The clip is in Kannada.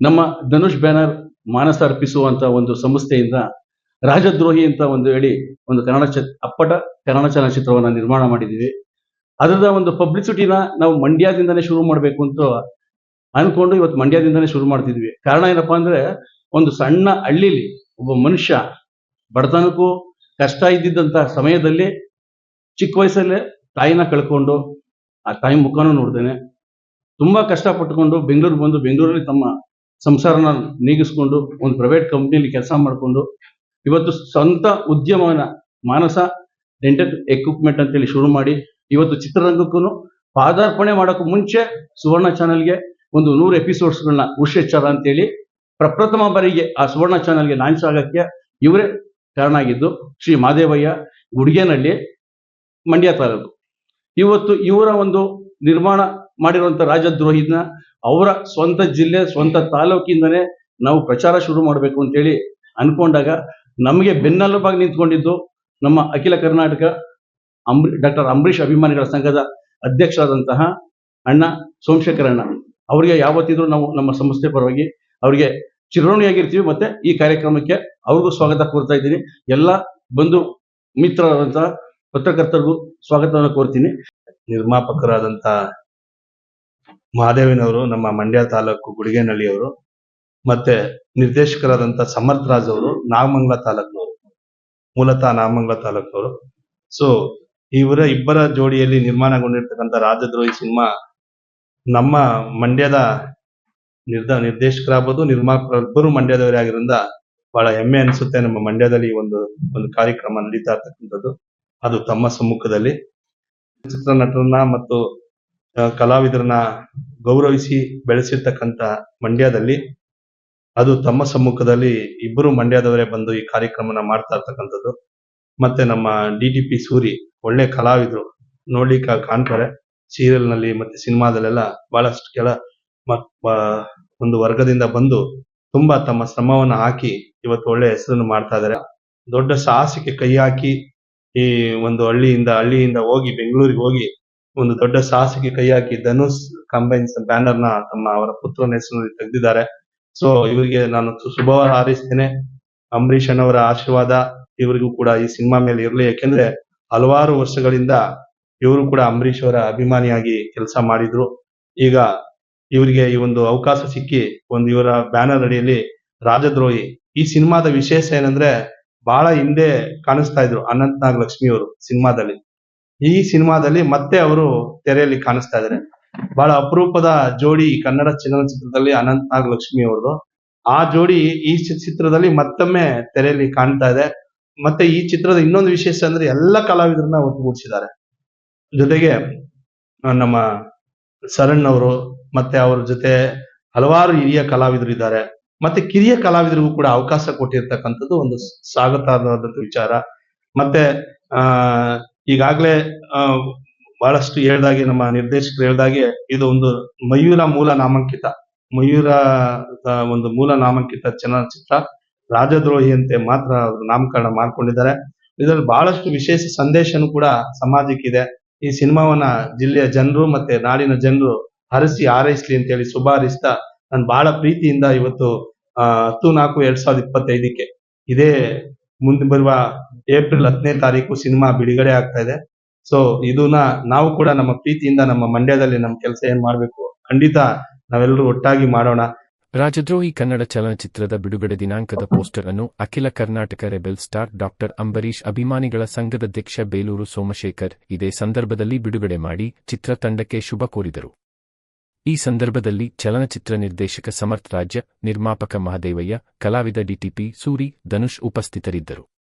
ನಮ್ಮ ಧನುಷ್ ಬ್ಯಾನರ್ ಮಾನಸ ಅರ್ಪಿಸುವಂತ ಒಂದು ಸಂಸ್ಥೆಯಿಂದ ರಾಜದ್ರೋಹಿ ಅಂತ ಒಂದು ಹೇಳಿ ಒಂದು ಕನ್ನಡ ಚ, ಅಪ್ಪಟ ಕನ್ನಡ ಚಲನಚಿತ್ರವನ್ನ ನಿರ್ಮಾಣ ಮಾಡಿದ್ದೀವಿ. ಅದರದ ಒಂದು ಪಬ್ಲಿಸಿಟಿನ ನಾವು ಮಂಡ್ಯದಿಂದನೇ ಶುರು ಮಾಡಬೇಕು ಅಂತ ಅನ್ಕೊಂಡು ಇವತ್ತು ಮಂಡ್ಯದಿಂದನೇ ಶುರು ಮಾಡ್ತಿದ್ವಿ. ಕಾರಣ ಏನಪ್ಪಾ ಅಂದ್ರೆ ಒಂದು ಸಣ್ಣ ಹಳ್ಳಿಲಿ ಒಬ್ಬ ಮನುಷ್ಯ ಬಡತನಕ್ಕೂ ಕಷ್ಟ ಇದ್ದಿದ್ದಂತ ಸಮಯದಲ್ಲಿ ಚಿಕ್ಕ ವಯಸ್ಸಲ್ಲೇ ತಾಯಿನ ಕಳ್ಕೊಂಡು ಆ ತಾಯಿ ಮುಖನೂ ನೋಡ್ದೇನೆ. ತುಂಬಾ ಕಷ್ಟಪಟ್ಟುಕೊಂಡು ಬೆಂಗಳೂರು ಬಂದು ಬೆಂಗಳೂರಲ್ಲಿ ತಮ್ಮ ಸಂಸಾರನ ನೀಗಿಸ್ಕೊಂಡು, ಒಂದು ಪ್ರೈವೇಟ್ ಕಂಪ್ನಿಯಲ್ಲಿ ಕೆಲಸ ಮಾಡಿಕೊಂಡು, ಇವತ್ತು ಸ್ವಂತ ಉದ್ಯಮವನ್ನ, ಮಾನಸ ಡೆಂಟಲ್ ಎಕ್ವಿಪ್ಮೆಂಟ್ ಅಂತೇಳಿ ಶುರು ಮಾಡಿ, ಇವತ್ತು ಚಿತ್ರರಂಗಕ್ಕೂ ಪಾದಾರ್ಪಣೆ ಮಾಡೋಕ್ಕೂ ಮುಂಚೆ ಸುವರ್ಣ ಚಾನಲ್ಗೆ ಒಂದು ನೂರು ಎಪಿಸೋಡ್ಸ್ಗಳನ್ನ ಉಷೆಚ್ಚರ ಅಂತೇಳಿ ಪ್ರಪ್ರಥಮ ಬಾರಿಗೆ ಆ ಸುವರ್ಣ ಚಾನಲ್ಗೆ ಲಾಂಚ್ ಆಗಕ್ಕೆ ಇವರೇ ಕಾರಣ ಆಗಿದ್ದು, ಶ್ರೀ ಮಾದೇವಯ್ಯ ಗುಡಿಗೆನಹಳ್ಳಿ ಮಂಡ್ಯ ತಾಲೂಕು. ಇವತ್ತು ಇವರ ಒಂದು ನಿರ್ಮಾಣ ಮಾಡಿರುವಂತ ರಾಜದ್ರೋಹಿನ ಅವರ ಸ್ವಂತ ಜಿಲ್ಲೆ, ಸ್ವಂತ ತಾಲೂಕಿಂದನೇ ನಾವು ಪ್ರಚಾರ ಶುರು ಮಾಡಬೇಕು ಅಂತೇಳಿ ಅನ್ಕೊಂಡಾಗ ನಮಗೆ ಬೆನ್ನೆಲುಬಾಗಿ ನಿಂತ್ಕೊಂಡಿದ್ದು ನಮ್ಮ ಅಖಿಲ ಕರ್ನಾಟಕ ಅಂಬ್ರಿ ಡಾಕ್ಟರ್ ಅಂಬರೀಷ್ ಅಭಿಮಾನಿಗಳ ಸಂಘದ ಅಧ್ಯಕ್ಷರಾದಂತಹ ಅಣ್ಣ ಸೋಮಶೇಖರ್ ಅಣ್ಣ. ಅವರಿಗೆ ಯಾವತ್ತಿದ್ರು ನಾವು ನಮ್ಮ ಸಂಸ್ಥೆ ಪರವಾಗಿ ಅವರಿಗೆ ಚಿರಋಣಿಯಾಗಿರ್ತೀವಿ ಮತ್ತೆ ಈ ಕಾರ್ಯಕ್ರಮಕ್ಕೆ ಅವ್ರಿಗೂ ಸ್ವಾಗತ ಕೋರ್ತಾ ಇದ್ದೀನಿ. ಎಲ್ಲ ಬಂಧು ಮಿತ್ರರಾದಂತಹ ಪತ್ರಕರ್ತರಿಗೂ ಸ್ವಾಗತವನ್ನು ಕೋರ್ತೀನಿ. ನಿರ್ಮಾಪಕರಾದಂತ ಮಹಾದೇವಿನವರು, ನಮ್ಮ ಮಂಡ್ಯ ತಾಲೂಕು ಗುಡಿಗೆನಳ್ಳಿಯವರು ಮತ್ತೆ ನಿರ್ದೇಶಕರಾದಂತ ಸಮರ್ಥ್ ರಾಜ್ ಅವರು ನಾಗಮಂಗಲ ತಾಲೂಕಿನವರು, ಮೂಲತಃ ನಾಗಮಂಗಲ ತಾಲೂಕಿನವರು. ಸೊ ಇವರ ಇಬ್ಬರ ಜೋಡಿಯಲ್ಲಿ ನಿರ್ಮಾಣಗೊಂಡಿರ್ತಕ್ಕಂಥ ರಾಜದ್ರೋಹಿ ಸಿನಿಮಾ ನಮ್ಮ ಮಂಡ್ಯದ ನಿರ್ದ, ನಿರ್ದೇಶಕರಾಗ್ಬೋದು, ನಿರ್ಮಾಪಕರು ಇಬ್ಬರು ಮಂಡ್ಯದವರೇ ಆಗಿರೋದ್ರಿಂದ ಬಹಳ ಹೆಮ್ಮೆ ಅನಿಸುತ್ತೆ. ನಮ್ಮ ಮಂಡ್ಯದಲ್ಲಿ ಒಂದು ಒಂದು ಕಾರ್ಯಕ್ರಮ ನಡೀತಾ ಇರ್ತಕ್ಕಂಥದ್ದು. ಅದು ತಮ್ಮ ಸಮ್ಮುಖದಲ್ಲಿ. ಚಿತ್ರ ನಟರನ್ನ ಮತ್ತು ಕಲಾವಿದರನ್ನ ಗೌರವಿಸಿ ಬೆಳೆಸಿರ್ತಕ್ಕಂಥ ಮಂಡ್ಯದಲ್ಲಿ, ಅದು ತಮ್ಮ ಸಮ್ಮುಖದಲ್ಲಿ ಇಬ್ಬರು ಮಂಡ್ಯದವರೇ ಬಂದು ಈ ಕಾರ್ಯಕ್ರಮನ ಮಾಡ್ತಾ ಇರ್ತಕ್ಕಂಥದ್ದು. ಮತ್ತೆ ನಮ್ಮ ಡಿ ಟಿ ಪಿ ಸೂರಿ ಒಳ್ಳೆ ಕಲಾವಿದರು, ನೋಡ್ಲಿಕ್ಕೆ ಕಾಣ್ತಾರೆ. ಸೀರಿಯಲ್ನಲ್ಲಿ ಮತ್ತೆ ಸಿನಿಮಾದಲ್ಲೆಲ್ಲ ಬಹಳಷ್ಟು ಕೆಲ ಒಂದು ವರ್ಗದಿಂದ ಬಂದು ತುಂಬಾ ತಮ್ಮ ಶ್ರಮವನ್ನ ಹಾಕಿ ಇವತ್ತು ಒಳ್ಳೆ ಹೆಸರನ್ನು ಮಾಡ್ತಾ ಇದ್ದಾರೆ. ದೊಡ್ಡ ಸಾಹಸಕ್ಕೆ ಕೈ ಹಾಕಿ ಈ ಒಂದು ಹಳ್ಳಿಯಿಂದ ಹಳ್ಳಿಯಿಂದ ಹೋಗಿ ಬೆಂಗಳೂರಿಗೆ ಹೋಗಿ ಒಂದು ದೊಡ್ಡ ಸಾಹಸಕ್ಕೆ ಕೈ ಹಾಕಿ ಧನುಸ್ ಕಂಬೈನ್ಸ್ ಬ್ಯಾನರ್ನ ತಮ್ಮ ಅವರ ಪುತ್ರನ ಹೆಸರಿನಲ್ಲಿ ತೆಗೆದಿದ್ದಾರೆ. ಸೊ ಇವರಿಗೆ ನಾನು ಶುಭ ಹಾರೈಸ್ತೇನೆ. ಅಂಬರೀಷ್ ಅಣ್ಣವರ ಆಶೀರ್ವಾದ ಇವರಿಗೂ ಕೂಡ ಈ ಸಿನಿಮಾ ಮೇಲೆ ಇರಲಿ. ಯಾಕೆಂದ್ರೆ ಹಲವಾರು ವರ್ಷಗಳಿಂದ ಇವರು ಕೂಡ ಅಂಬರೀಷ್ ಅವರ ಅಭಿಮಾನಿಯಾಗಿ ಕೆಲಸ ಮಾಡಿದ್ರು. ಈಗ ಇವರಿಗೆ ಈ ಒಂದು ಅವಕಾಶ ಸಿಕ್ಕಿ ಒಂದು ಇವರ ಬ್ಯಾನರ್ ಅಡಿಯಲ್ಲಿ ರಾಜದ್ರೋಹಿ. ಈ ಸಿನಿಮಾದ ವಿಶೇಷ ಏನಂದ್ರೆ ಬಹಳ ಹಿಂದೆ ಕಾಣಿಸ್ತಾ ಇದ್ರು ಅನಂತ್ ನಾಗ್ ಲಕ್ಷ್ಮಿ ಅವರು ಸಿನಿಮಾದಲ್ಲಿ. ಈ ಸಿನಿಮಾದಲ್ಲಿ ಮತ್ತೆ ಅವರು ತೆರೆಯಲ್ಲಿ ಕಾಣಿಸ್ತಾ ಇದ್ದಾರೆ ಬಹಳ ಅಪರೂಪದ ಜೋಡಿ ಕನ್ನಡ ಚಲನಚಿತ್ರದಲ್ಲಿ ಅನಂತ್ ನಾಗ್ ಲಕ್ಷ್ಮಿ ಅವ್ರದ್ದು. ಆ ಜೋಡಿ ಈ ಚಿತ್ರದಲ್ಲಿ ಮತ್ತೊಮ್ಮೆ ತೆರೆಯಲ್ಲಿ ಕಾಣ್ತಾ ಇದೆ. ಮತ್ತೆ ಈ ಚಿತ್ರದ ಇನ್ನೊಂದು ವಿಶೇಷ ಅಂದ್ರೆ ಎಲ್ಲ ಕಲಾವಿದರನ್ನ ಒಟ್ಟುಗೂಡಿಸಿದ್ದಾರೆ. ಜೊತೆಗೆ ನಮ್ಮ ಶರಣ್ ಅವರು ಮತ್ತೆ ಅವ್ರ ಜೊತೆ ಹಲವಾರು ಹಿರಿಯ ಕಲಾವಿದರು ಇದ್ದಾರೆ. ಮತ್ತೆ ಕಿರಿಯ ಕಲಾವಿದರಿಗೂ ಕೂಡ ಅವಕಾಶ ಕೊಟ್ಟಿರ್ತಕ್ಕಂಥದ್ದು ಒಂದು ಸ್ವಾಗತಾರ್ಹವಾದಂತ ವಿಚಾರ. ಮತ್ತೆ, ಆ ಈಗಾಗ್ಲೇ ಬಹಳಷ್ಟು ಹೇಳ್ದಾಗೆ, ನಮ್ಮ ನಿರ್ದೇಶಕರು ಹೇಳ್ದಾಗೆ, ಇದು ಒಂದು ಮಯೂರ ಮೂಲ ನಾಮಾಂಕಿತ. ಮಯೂರ ಒಂದು ಮೂಲ ನಾಮಾಂಕಿತ ಚಲನಚಿತ್ರ. ರಾಜದ್ರೋಹಿ ಅಂತೆ ಮಾತ್ರ ನಾಮಕರಣ ಮಾಡ್ಕೊಂಡಿದ್ದಾರೆ. ಇದರಲ್ಲಿ ಬಹಳಷ್ಟು ವಿಶೇಷ ಸಂದೇಶನೂ ಕೂಡ ಸಮಾಜಕ್ಕಿದೆ. ಈ ಸಿನಿಮಾವನ್ನ ಜಿಲ್ಲೆಯ ಜನರು ಮತ್ತೆ ನಾಡಿನ ಜನರು ಹರಿಸಿ ಹಾರೈಸ್ಲಿ ಅಂತ ಹೇಳಿ ಶುಭ ಹಾರಿಸ್ತಾ ನಾನು ಬಹಳ ಪ್ರೀತಿಯಿಂದ ಇವತ್ತು ಹತ್ತು ನಾಲ್ಕು ಎರಡ್ ಸಾವಿರದ ಇಪ್ಪತ್ತೈದಕ್ಕೆ ಇದೇ ಮುಂದೆ ಬರುವ ಏಪ್ರಿಲ್ ಹತ್ತನೇ ತಾರೀಕು ಸಿನಿಮಾ ಬಿಡುಗಡೆ ಆಗ್ತಾ ಇದೆ. ಸೊ ಇದನ್ನ ನಾವು ಕೂಡ ನಮ್ಮ ಪ್ರೀತಿಯಿಂದ ನಮ್ಮ ಮಂಡ್ಯದಲ್ಲಿ ನಮ್ಮ ಕೆಲಸ ಏನ್ ಮಾಡ್ಬೇಕು ಖಂಡಿತ ನಾವೆಲ್ಲರೂ ಒಟ್ಟಾಗಿ ಮಾಡೋಣ. ರಾಜದ್ರೋಹಿ ಕನ್ನಡ ಚಲನಚಿತ್ರದ ಬಿಡುಗಡೆ ದಿನಾಂಕದ ಪೋಸ್ಟರ್ ಅನ್ನು ಅಖಿಲ Karnataka rebel star doctor Ambareesh ಅಭಿಮಾನಿಗಳ ಸಂಘದ ಅಧ್ಯಕ್ಷ ಬೇಲೂರು ಸೋಮಶೇಖರ್ ಇದೇ ಸಂದರ್ಭದಲ್ಲಿ ಬಿಡುಗಡೆ ಮಾಡಿ ಚಿತ್ರತಂಡಕ್ಕೆ ಶುಭ ಕೋರಿದರು. ಈ ಸಂದರ್ಭದಲ್ಲಿ ಚಲನಚಿತ್ರ ನಿರ್ದೇಶಕ ಸಮರ್ಥ್ ರಾಜ್ಯ, ನಿರ್ಮಾಪಕ ಮಹದೇವಯ್ಯ, ಕಲಾವಿದ ಡಿಟಿಪಿ ಸೂರಿ, ಧನುಷ್ ಉಪಸ್ಥಿತರಿದ್ದರು.